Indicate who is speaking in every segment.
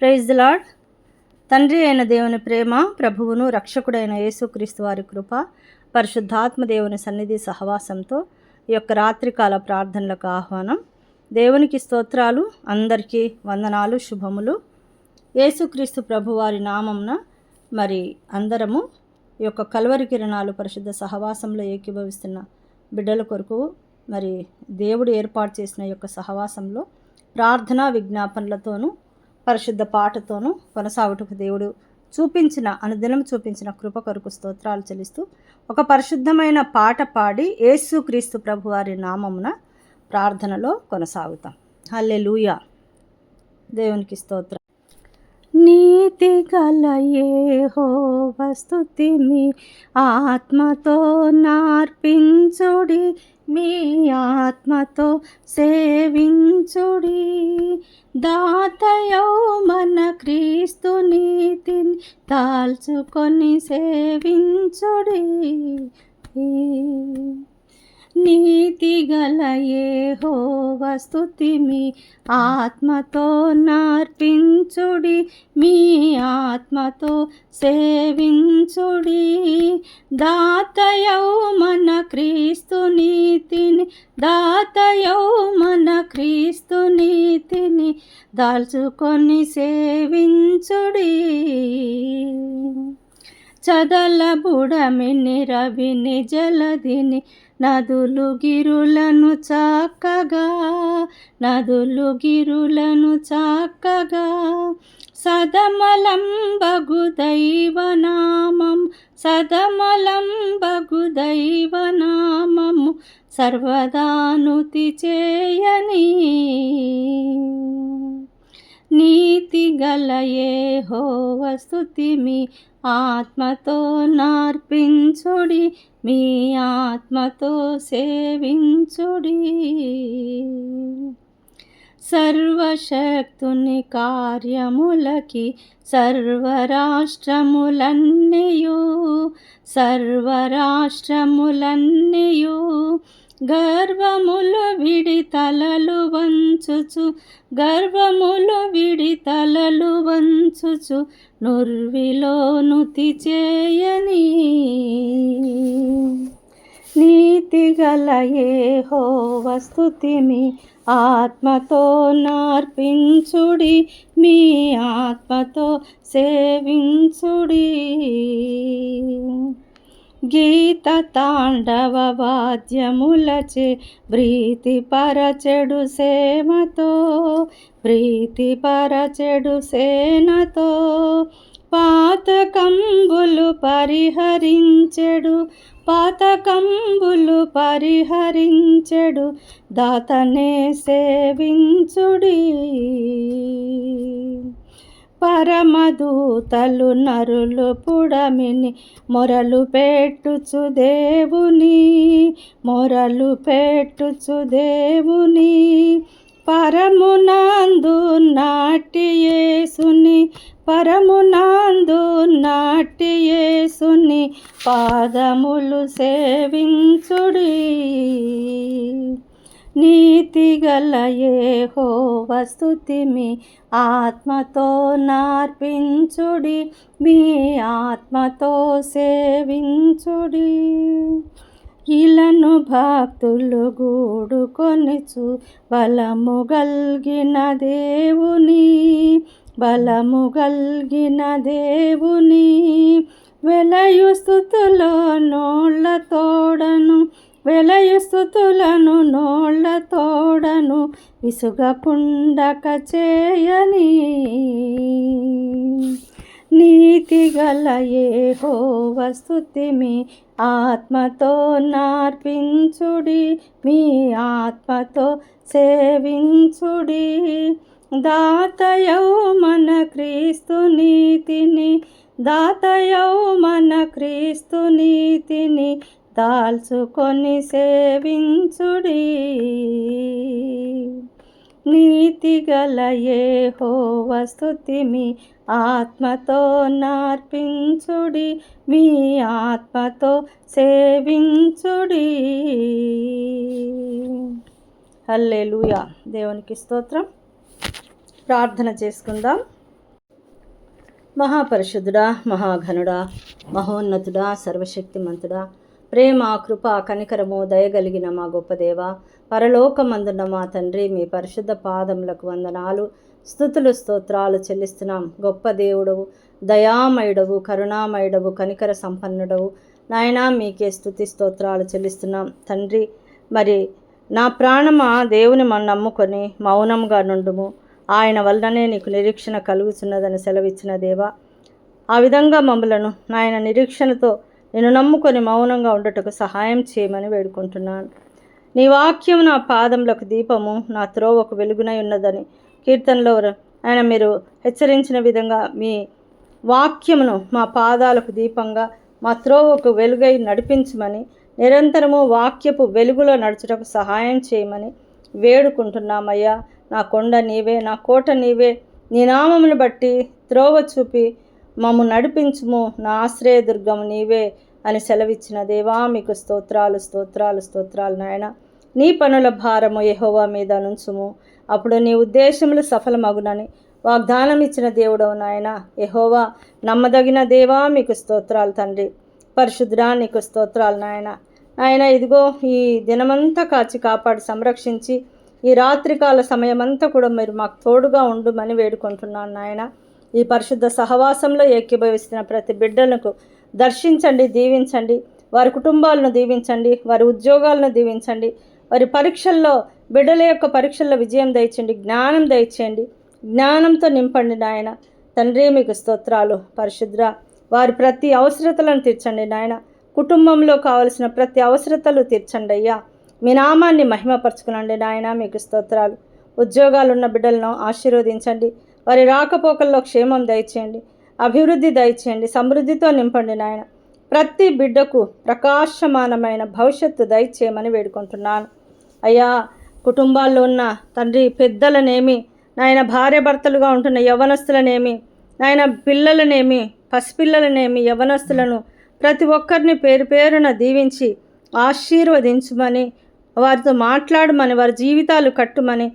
Speaker 1: Praise lord తండ్రి అయిన దేవుని ప్రేమ ప్రభువును రక్షకుడైన యేసుక్రీస్తు వారి కృప పరిశుద్ధాత్మ దేవుని సన్నిధి సహవాసంతో ఈ యొక్క రాత్రికాల ప్రార్థనలకు ఆహ్వానం. దేవునికి స్తోత్రాలు అందరికీ వందనాలు శుభములు. యేసుక్రీస్తు ప్రభువారి నామంన మరి అందరము ఈ యొక్క కల్వరి కిరణాలు పరిశుద్ధ సహవాసంలో ఏకీభవిస్తున్న బిడ్డల కొరకు మరి దేవుడు ఏర్పాటు చేసిన యొక్క సహవాసంలో ప్రార్థనా విజ్ఞాపనలతోనూ పరిశుద్ధ పాటతోనూ కొనసాగుటకు దేవుడు చూపించిన అనుదినం చూపించిన కృప కొరకు స్తోత్రాలు చెల్లిస్తూ ఒక పరిశుద్ధమైన పాట పాడి యేసుక్రీస్తు ప్రభువారి నామమున ప్రార్థనలో కొనసాగుతాం. హల్లే దేవునికి స్తోత్రం. నీతి గల హో వస్తుతిమి ఆత్మతో నార్పించుడి. మీ ఆత్మతో సేవించుడి. దాతయో మన క్రీస్తు నీతిని తాల్చుకొని సేవించుడి. నీతి గలయే హో వస్తుతి ఆత్మతో నర్పించుడి మీ ఆత్మతో సేవించుడి. దాతయౌ మన క్రీస్తు నీతిని దాతయౌ మన క్రీస్తు నీతిని దాల్చుకొని సేవించుడి. చదల బుడమిని రవిని జలదిని నదులు గిరులను చక్కగా నదులు గిరులను చక్కగా. సదమలం బగు దైవనామం సదమలం బగు దైవనామము సర్వదానుతి చేయని. నీతి గల హో వస్తుతి మీ ఆత్మతో నార్పించుడి మీ ఆత్మతో సేవించుడి. సర్వశక్తుని కార్యములకి సర్వరాష్ట్రములన్నయూ సర్వరాష్ట్రములన్నయూ గర్వములు విడి తలలు వంచుచు గర్వములు విడి చూచు నుర్విలో నుతి చేయని నీతి గల హో వస్తుతి ఆత్మతో నార్పించుడి మీ ఆత్మతో సేవించుడి. గీత తాండవ వాద్యములచే ప్రీతిపరచెడు సేమతో ప్రీతిపరచెడు సేనతో పాతకంబులు పరిహరించెడు పాతకంబులు పరిహరించెడు దాతనే సేవించుడి. పరమదూతలు నరులు పుడమిని మొరలు పెట్టుచు దేవుని మొరలు పెట్టుచు దేవుని. పరమునందు నాట్యేసుని పరమునందు నాట్యేసుని పాదములు సేవించుడి. నీతి గల హో వస్తుతి ఆత్మతో నార్పించుడి మీ ఆత్మతో సేవించుడి. ఇలను భక్తులు గూడుకొనిచు బలము గల్గిన దేవుని బలము గల్గిన దేవుని. వెలయు స్థుతులో నోళ్ళ తోడను వెలయు స్థుతులను నోళ్ళ తోడను విసుగకుండక చేయని నీతి గల హో వస్తుతి మీ ఆత్మతో నార్పించుడి మీ ఆత్మతో సేవించుడి. దాతయౌ మన క్రీస్తు నీతిని దాతయౌ మన క్రీస్తు నీతిని దాల్చుకొని సేవించుడి. నీతి గల హో వస్తుతి మీ ఆత్మతో నార్పించుడి. మీ ఆత్మతో సేవించుడి. హల్లెలూయా. దేవునికి స్తోత్రం. ప్రార్థన చేసుకుందాం. మహాపరిశుద్ధుడా మహాఘనుడా మహోన్నతుడా సర్వశక్తిమంతుడా ప్రేమ కృప కనికరము దయగలిగిన మా గొప్ప దేవ పరలోకమందున్న మా తండ్రి మీ పరిశుద్ధ పాదములకు వందనాలు స్థుతులు స్తోత్రాలు చెల్లిస్తున్నాం. గొప్ప దేవుడవు దయామయుడవు కరుణామయుడవు కనికర సంపన్నుడవు. నాయనా మీకే స్థుతి స్తోత్రాలు చెల్లిస్తున్నాం. తండ్రి మరి నా ప్రాణమా దేవుని మనం నమ్ముకొని మౌనంగా నుండుము. ఆయన వలననే నీకు నిరీక్షణ కలుగుతున్నదని సెలవిచ్చిన దేవా ఆ విధంగా మమ్మలను నాయన నిరీక్షణతో నేను నమ్ముకొని మౌనంగా ఉండటకు సహాయం చేయమని వేడుకుంటున్నాను. నీ వాక్యం నా పాదములకు దీపము నా త్రోవకు వెలుగునై ఉన్నదని కీర్తనలో ఆయన మీరు హెచ్చరించిన విధంగా మీ వాక్యమును మా పాదాలకు దీపంగా మా త్రోవకు వెలుగై నడిపించమని నిరంతరము వాక్యపు వెలుగులో నడుచుటకు సహాయం చేయమని వేడుకుంటున్నామయ్యా. నా కొండ నీవే నా కోట నీవే. నీ నామమును బట్టి త్రోవ చూపి మమ్ము నడిపించుము. నా ఆశ్రయదుర్గము నీవే అని సెలవిచ్చిన దేవా మీకు స్తోత్రాలు స్తోత్రాలు స్తోత్రాలు నాయన. నీ పనుల భారము యహోవా మీద నుంచుము. అప్పుడు నీ ఉద్దేశములు సఫలమగునని వాగ్దానం ఇచ్చిన దేవుడవు నాయన. యహోవా నమ్మదగిన దేవా మీకు స్తోత్రాలు తండ్రి. పరిశుద్ధ్రా నీకు స్తోత్రాలు నాయన. నాయన ఇదిగో ఈ దినమంతా కాచి కాపాడి సంరక్షించి ఈ రాత్రికాల సమయమంతా కూడా మీరు మాకు తోడుగా ఉండుమని వేడుకుంటున్నాను నాయన. ఈ పరిశుద్ధ సహవాసంలో ఏకీభవిస్తున్న ప్రతి బిడ్డలకు దర్శించండి దీవించండి. వారి కుటుంబాలను దీవించండి వారి ఉద్యోగాలను దీవించండి. వారి పరీక్షల్లో బిడ్డల యొక్క పరీక్షల్లో విజయం దయచండి జ్ఞానం దయచేయండి. జ్ఞానంతో నింపండి నాయన. తండ్రి మీకు స్తోత్రాలు. పరిశుద్ర వారి ప్రతి అవసరతలను తీర్చండి నాయన. కుటుంబంలో కావలసిన ప్రతి అవసరతలు తీర్చండి అయ్యా. మీ నామాన్ని మహిమపరచుకునండి నాయన మీకు స్తోత్రాలు. ఉద్యోగాలు ఉన్న బిడ్డలను ఆశీర్వదించండి. వారి రాకపోకల్లో క్షేమం దయచేయండి అభివృద్ధి దయచేయండి సమృద్ధితో నింపండి నాయన. ప్రతి బిడ్డకు ప్రకాశమానమైన భవిష్యత్తు దయచేయమని వేడుకుంటున్నాను. అయ్యా కుటుంబాల్లో ఉన్న తండ్రి పెద్దలనేమి నాయన భార్య భర్తలుగా ఉంటున్న యవనస్తులనేమి నాయన పిల్లలనేమి పసిపిల్లలనేమి యవనస్తులను ప్రతి ఒక్కరిని పేరు పేరున దీవించి ఆశీర్వదించమని వారితో మాట్లాడమని వారి జీవితాలు కట్టుమని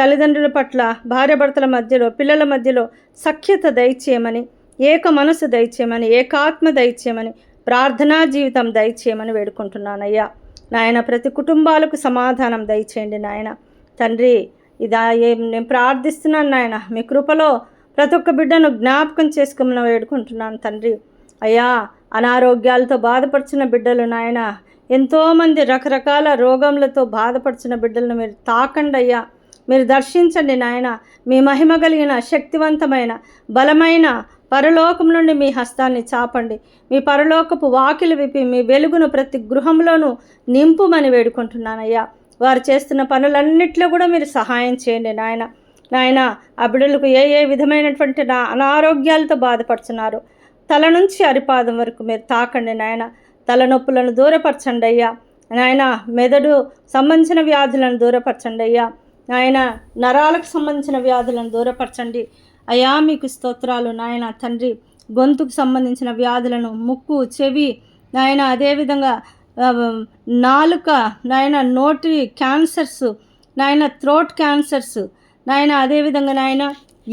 Speaker 1: తల్లిదండ్రుల పట్ల భార్యాభర్తల మధ్యలో పిల్లల మధ్యలో సఖ్యత దయచేయమని ఏక మనసు దయచేయమని ఏకాత్మ దయచేయమని ప్రార్థనా జీవితం దయచేయమని వేడుకుంటున్నానయ్యా. నాయన ప్రతి కుటుంబాలకు సమాధానం దయచేయండి నాయన. తండ్రి ఇదా ఏం నేను ప్రార్థిస్తున్నాను నాయన మీ కృపలో ప్రతి ఒక్క బిడ్డను జ్ఞాపకం చేసుకోమని వేడుకుంటున్నాను తండ్రి. అయ్యా అనారోగ్యాలతో బాధపడుచున్న బిడ్డలు నాయన ఎంతోమంది రకరకాల రోగములతో బాధపడుచున్న బిడ్డలను మీరు తాకండి అయ్యా మీరు దర్శించండి నాయన. మీ మహిమ కలిగిన శక్తివంతమైన బలమైన పరలోకం నుండి మీ హస్తాన్ని చాపండి. మీ పరలోకపు వాకిలు విప్పి మీ వెలుగును ప్రతి గృహంలోనూ నింపుమని వేడుకుంటున్నానయ్యా. వారు చేస్తున్న పనులన్నిట్లో కూడా మీరు సహాయం చేయండి నాయన. నాయన ఆ బిడ్డలకు ఏ ఏ విధమైనటువంటి నా అనారోగ్యాలతో బాధపడుతున్నారు? తల నుంచి అరిపాదం వరకు మీరు తాకండి నాయన. తలనొప్పులను దూరపరచండి అయ్యా. నాయన మెదడు సంబంధించిన వ్యాధులను దూరపరచండి అయ్యా. నాయన నరాలకు సంబంధించిన వ్యాధులను దూరపరచండి. అయా మీకు స్తోత్రాలు నాయన తండ్రి. గొంతుకు సంబంధించిన వ్యాధులను ముక్కు చెవి నాయన అదేవిధంగా నాలుక నాయన నోటి క్యాన్సర్స్ నాయన థ్రోట్ క్యాన్సర్స్ నాయన అదేవిధంగా నాయన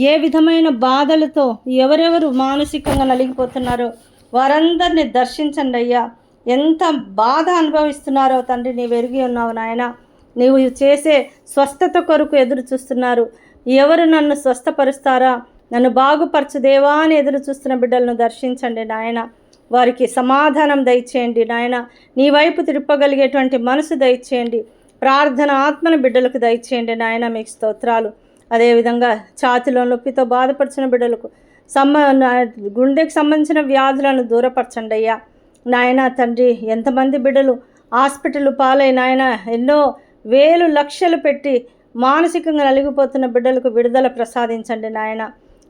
Speaker 1: ఏ విధమైన బాధలతో ఎవరెవరు మానసికంగా నలిగిపోతున్నారో వారందరినీ దర్శించండి అయ్యా. ఎంత బాధ అనుభవిస్తున్నారో తండ్రి నీవు ఎరిగి ఉన్నావు నాయన. నీవు చేసే స్వస్థత కొరకు ఎదురు చూస్తున్నారు. ఎవరు నన్ను స్వస్థపరుస్తారా? నన్ను బాగుపరచు దేవా అని ఎదురు చూస్తున్న బిడ్డలను దర్శించండి నాయన. వారికి సమాధానం దయచేయండి నాయన. నీ వైపు తిప్పగలిగేటువంటి మనసు దయచేయండి. ప్రార్థన ఆత్మను బిడ్డలకు దయచేయండి నాయన మీకు స్తోత్రాలు. అదేవిధంగా ఛాతిలో నొప్పితో బాధపరిచిన బిడ్డలకు సంబ నా- గుండెకి సంబంధించిన వ్యాధులను దూరపరచండి అయ్యా. నాయన తండ్రి ఎంతమంది బిడ్డలు హాస్పిటల్ పాలై నాయన ఎన్నో వేలు లక్షలు పెట్టి మానసికంగా నలిగిపోతున్న బిడ్డలకు విడుదల ప్రసాదించండి నాయన.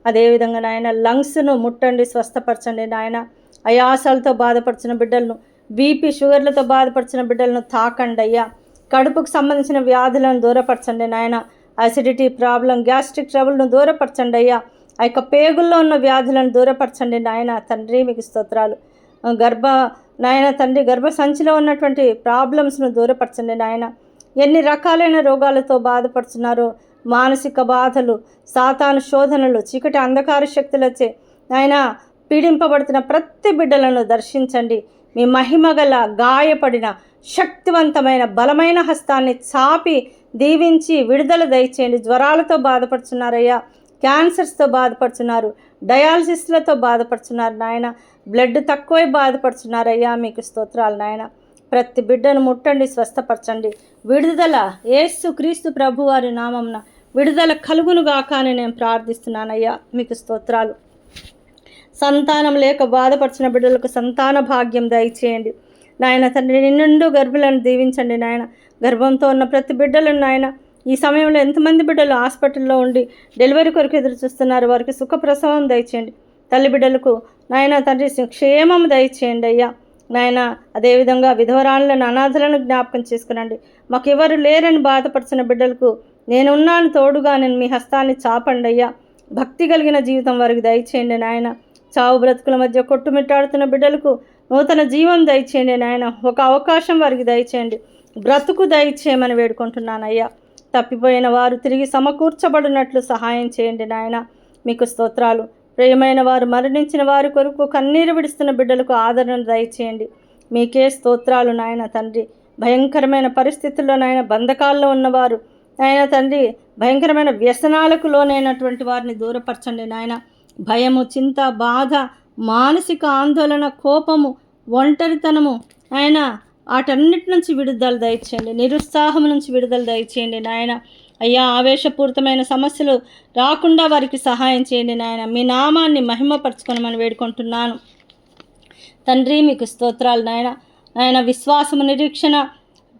Speaker 1: అదేవిధంగా నాయన లంగ్స్ను ముట్టండి స్వస్థపరచండి నాయన. అయాసాలతో బాధపడుచున్న బిడ్డలను బీపీ షుగర్లతో బాధపడుచున్న బిడ్డలను తాకండి అయ్యా. కడుపుకు సంబంధించిన వ్యాధులను దూరపరచండి నాయన. అసిడిటీ ప్రాబ్లం గ్యాస్ట్రిక్ ట్రబుల్ను దూరపరచండి అయ్యా. ఆ యొక్క పేగుల్లో ఉన్న వ్యాధులను దూరపరచండి నాయన. తండ్రి మీకు స్తోత్రాలు. గర్భ నాయన తండ్రి గర్భ సంచిలో ఉన్నటువంటి ప్రాబ్లమ్స్ను దూరపరచండి నాయన. ఎన్ని రకాలైన రోగాలతో బాధపడుతున్నారో మానసిక బాధలు సాతాను శోధనలు చీకటి అంధకార శక్తులచే. ఆయన పీడింపబడుతున్న ప్రతి బిడ్డలను దర్శించండి. మీ మహిమ గల గాయపడిన శక్తివంతమైన బలమైన హస్తాన్ని చాపి దీవించి విడుదల దయచేయండి. జ్వరాలతో బాధపడుతున్నారయ్యా క్యాన్సర్స్తో బాధపడుతున్నారు డయాలసిస్లతో బాధపడుతున్నారు నాయన. బ్లడ్ తక్కువై బాధపడుతున్నారయ్యా మీకు స్తోత్రాలు నాయన. ప్రతి బిడ్డను ముట్టండి స్వస్థపరచండి. విడుదల ఏసు క్రీస్తు ప్రభువారి నామంన విడుదల కలుగునుగాక అని నేను ప్రార్థిస్తున్నానయ్యా. మీకు స్తోత్రాలు. సంతానం లేక బాధపరిచిన బిడ్డలకు సంతాన భాగ్యం దయచేయండి. నాయన తండ్రి నిన్నుండు గర్భులను దీవించండి నాయన. గర్భంతో ఉన్న ప్రతి బిడ్డలను నాయన ఈ సమయంలో ఎంతమంది బిడ్డలు హాస్పిటల్లో ఉండి డెలివరీ కొరకు ఎదురు చూస్తున్నారు వారికి సుఖప్రసవం దయచేయండి. తల్లి బిడ్డలకు నాయన తండ్రి క్షేమం దయచేయండి అయ్యా. నాయన అదేవిధంగా విధవరాళ్ళను అనాథలను జ్ఞాపకం చేసుకునండి. మాకు ఎవరు లేరని బాధపడుతున్న బిడ్డలకు నేనున్నాను తోడుగా నేను మీ హస్తాన్ని చాపండి అయ్యా. భక్తి కలిగిన జీవితం వారికి దయచేయండి నాయన. చావు బ్రతుకుల మధ్య కొట్టుమిట్టాడుతున్న బిడ్డలకు నూతన జీవం దయచేయండి నాయన. ఒక అవకాశం వారికి దయచేయండి. బ్రతుకు దయచేయమని వేడుకుంటున్నానయ్యా తప్పిపోయిన వారు తిరిగి సమకూర్చబడినట్లు సహాయం చేయండి నాయన. మీకు స్తోత్రాలు. ప్రియమైన వారు మరణించిన వారి కొరకు కన్నీరు విడుస్తున్న బిడ్డలకు ఆదరణ దయచేయండి. మీకే స్తోత్రాలు నాయన తండ్రి. భయంకరమైన పరిస్థితుల్లో నాయన బంధకాల్లో ఉన్నవారు నాయన తండ్రి భయంకరమైన వ్యసనాలకు లోనైనటువంటి వారిని దూరపరచండి నాయన. భయము చింత బాధ మానసిక ఆందోళన కోపము ఒంటరితనము ఆయన వాటన్నిటి నుంచి విడుదల దయచేయండి. నిరుత్సాహం నుంచి విడుదల దయచేయండి నాయన. అయ్యా ఆవేశపూరితమైన సమస్యలు రాకుండా వారికి సహాయం చేయండి నాయన. మీ నామాన్ని మహిమపరచుకొనమని వేడుకుంటున్నాను. తండ్రి మీకు స్తోత్రాలు నాయన. నాయన విశ్వాసము నిరీక్షణ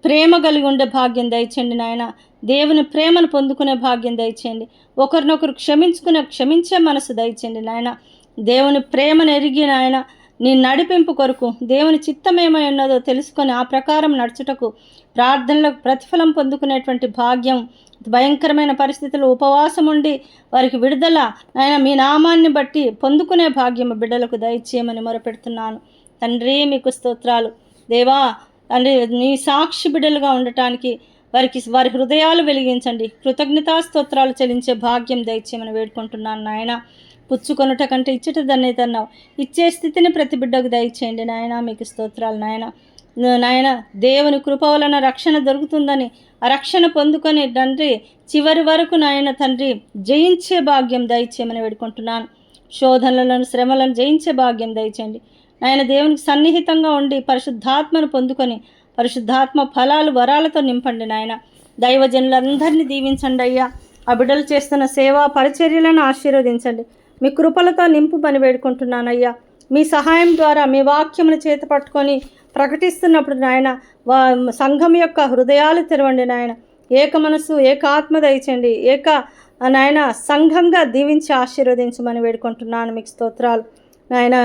Speaker 1: ప్రేమ కలిగి ఉండే భాగ్యం దయచేయండి నాయన. దేవుని ప్రేమను పొందుకునే భాగ్యం దయచేయండి. ఒకరినొకరు క్షమించుకునే క్షమించే మనసు దయచేయండి నాయన. దేవుని ప్రేమను ఎరిగి నాయన నీ నడిపింపు కొరకు దేవుని చిత్తమేమై ఉన్నదో తెలుసుకొని ఆ ప్రకారం నడుచుటకు ప్రార్థనలకు ప్రతిఫలం పొందుకునేటువంటి భాగ్యం భయంకరమైన పరిస్థితులు ఉపవాసం ఉండి వారికి విడుదల ఆయన మీ నామాన్ని బట్టి పొందుకునే భాగ్యం బిడ్డలకు దయచేయమని మొరపెడుతున్నాను. తండ్రి మీకు స్తోత్రాలు. దేవా తండ్రి నీ సాక్షి బిడ్డలుగా ఉండటానికి వారికి వారి హృదయాలు వెలిగించండి. కృతజ్ఞతా స్తోత్రాలు చెల్లించే భాగ్యం దయచేయమని వేడుకుంటున్నాను నాయన. పుచ్చుకొనుట కంటే ఇచ్చట దన్నైతన్నావు ఇచ్చే స్థితిని ప్రతి బిడ్డకు దయచేయండి. నాయన మీకు స్తోత్రాలు. నాయన నాయన దేవుని కృప వలన రక్షణ దొరుకుతుందని ఆ రక్షణ పొందుకొని తండ్రి చివరి వరకు నాయన తండ్రి జయించే భాగ్యం దయచేయమని వేడుకుంటున్నాను. శోధనలను శ్రమలను జయించే భాగ్యం దయచేయండి. నాయన దేవునికి సన్నిహితంగా ఉండి పరిశుద్ధాత్మను పొందుకొని పరిశుద్ధాత్మ ఫలాలు వరాలతో నింపండి నాయన. దైవజనులందరినీ దీవించండి అయ్యా. ఆ బిడ్డలు చేస్తున్న సేవా పరిచర్యలను ఆశీర్వదించండి. మీ కృపలతో నింపు పని వేడుకుంటున్నానయ్యా. మీ సహాయం ద్వారా మీ వాక్యమును చేత పట్టుకొని ప్రకటిస్తున్నప్పుడు నాయన వా సంఘం యొక్క హృదయాలు తెరవండి నాయన. ఏక మనసు ఏక ఆత్మ దయచండి. ఏక నాయన సంఘంగా దీవించి ఆశీర్వదించమని వేడుకుంటున్నాను మీకు స్తోత్రాలు. నాయన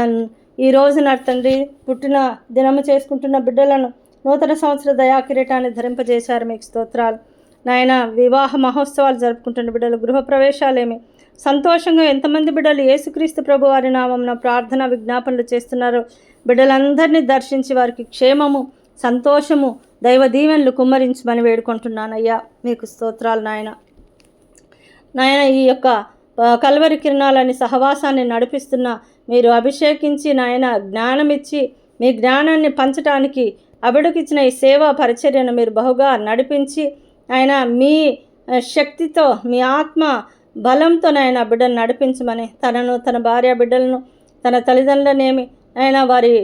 Speaker 1: ఈ రోజున తండ్రి పుట్టిన దినము చేసుకుంటున్న బిడ్డలను నూతన సంవత్సర దయాకిరీటాన్ని ధరింపజేశారు మీకు స్తోత్రాలు. నాయన వివాహ మహోత్సవాలు జరుపుకుంటున్న బిడ్డలు గృహప్రవేశాలేమి సంతోషంగా ఎంతమంది బిడ్డలు యేసుక్రీస్తు ప్రభు వారి నామంన ప్రార్థన విజ్ఞాపనలు చేస్తున్నారు బిడ్డలందరినీ దర్శించి వారికి క్షేమము సంతోషము దైవ దీవెనలు కుమ్మరించమని వేడుకుంటున్నాను అయ్యా మీకు స్తోత్రాలు నాయన. నాయన ఈ యొక్క కల్వరి కిరణాలని సహవాసాన్ని నడిపిస్తున్న మీరు అభిషేకించి నాయన జ్ఞానం ఇచ్చి మీ జ్ఞానాన్ని పంచటానికి అబిడుకిచ్చిన ఈ సేవా పరిచర్యను మీరు బహుగా నడిపించి ఆయన మీ శక్తితో మీ ఆత్మ బలంతో నాయన బిడ్డను నడిపించమని తనను తన భార్య బిడ్డలను తన తల్లిదండ్రులనేమి ఆయన వారి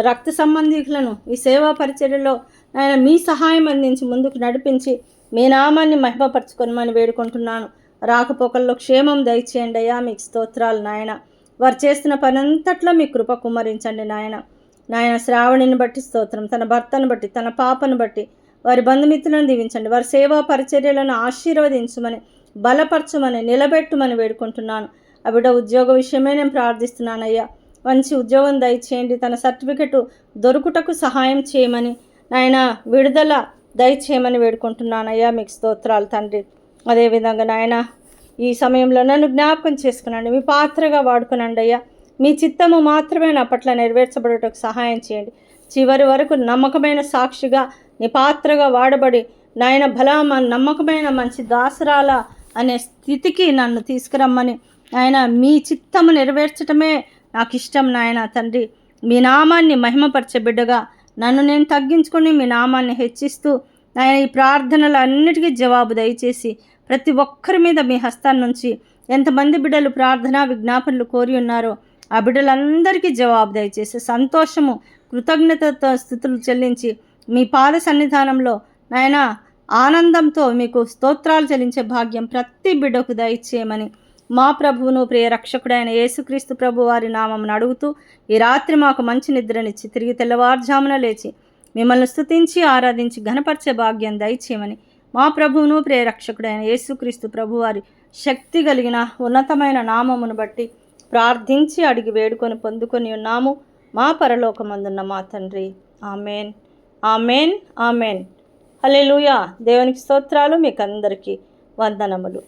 Speaker 1: రక్త సంబంధికులను ఈ సేవా పరిచర్యలో ఆయన మీ సహాయం అందించి ముందుకు నడిపించి మీ నామాన్ని మహిమపరచుకొనమని వేడుకుంటున్నాను. రాకపోకల్లో క్షేమం దయచేయండి అయ్యా మీకు స్తోత్రాలు నాయన. వారు చేస్తున్న పనంతట్లో మీ కృప కుమ్మరించండి నాయన. నాయన శ్రావణిని బట్టి స్తోత్రం తన భర్తను బట్టి తన పాపను బట్టి వారి బంధుమిత్రులను దీవించండి. వారి సేవా పరిచర్యలను ఆశీర్వదించమని బలపరచమని నిలబెట్టుమని వేడుకుంటున్నాను. ఆ బిడ్డ ఉద్యోగ విషయమే నేను ప్రార్థిస్తున్నానయ్యా. మంచి ఉద్యోగం దయచేయండి. తన సర్టిఫికెట్ దొరుకుటకు సహాయం చేయమని నాయన విడుదల దయచేయమని వేడుకుంటున్నానయ్యా. మీకు స్తోత్రాలు తండ్రి. అదేవిధంగా నాయన ఈ సమయంలో నన్ను జ్ఞాపకం చేసుకునండి. మీ పాత్రగా వాడుకునండి అయ్యా. మీ చిత్తము మాత్రమే నా పట్ల నెరవేర్చబడటకు సహాయం చేయండి. చివరి వరకు నమ్మకమైన సాక్షిగా నీ పాత్రగా వాడబడి నాయన బల మ- నమ్మకమైన మంచి దాసరాల అనే స్థితికి నన్ను తీసుకురమ్మని ఆయన మీ చిత్తము నెరవేర్చటమే నాకు ఇష్టం నాయన తండ్రి. మీ నామాన్ని మహిమపరచే బిడ్డగా నన్ను నేను తగ్గించుకొని మీ నామాన్ని హెచ్చిస్తూ నాయన ఈ ప్రార్థనలు అన్నిటికీ జవాబు దయచేసి ప్రతి ఒక్కరి మీద మీ హస్తాన్ని నుంచి ఎంతమంది బిడ్డలు ప్రార్థన విజ్ఞాపనలు కోరి ఉన్నారో ఆ బిడ్డలందరికీ జవాబు దయచేసి సంతోషము కృతజ్ఞతతో స్థుతులు చెల్లించి మీ పాద సన్నిధానంలో నాయనా ఆనందంతో మీకు స్తోత్రాలు చెల్లించే భాగ్యం ప్రతి బిడ్డకు దయచేయమని మా ప్రభువును ప్రియ రక్షకుడైన యేసుక్రీస్తు ప్రభు వారి నామమును అడుగుతూ ఈ రాత్రి మాకు మంచి నిద్రనిచ్చి తిరిగి తెల్లవారుజామున లేచి మిమ్మల్ని స్తుతించి ఆరాధించి ఘనపరిచే భాగ్యం దయచేయమని మా ప్రభువును ప్రియ రక్షకుడైన యేసుక్రీస్తు ప్రభువారి శక్తి కలిగిన ఉన్నతమైన నామమును బట్టి ప్రార్థించి అడిగి వేడుకొని పొందుకొని ఉన్నాము. మా పరలోకమందున్న మా తండ్రి. ఆమెన్. ఆమెన్. ఆమెన్. అల్లెలుయా దేవునికి స్తోత్రాలు మీకు అందరికీ వందనములు.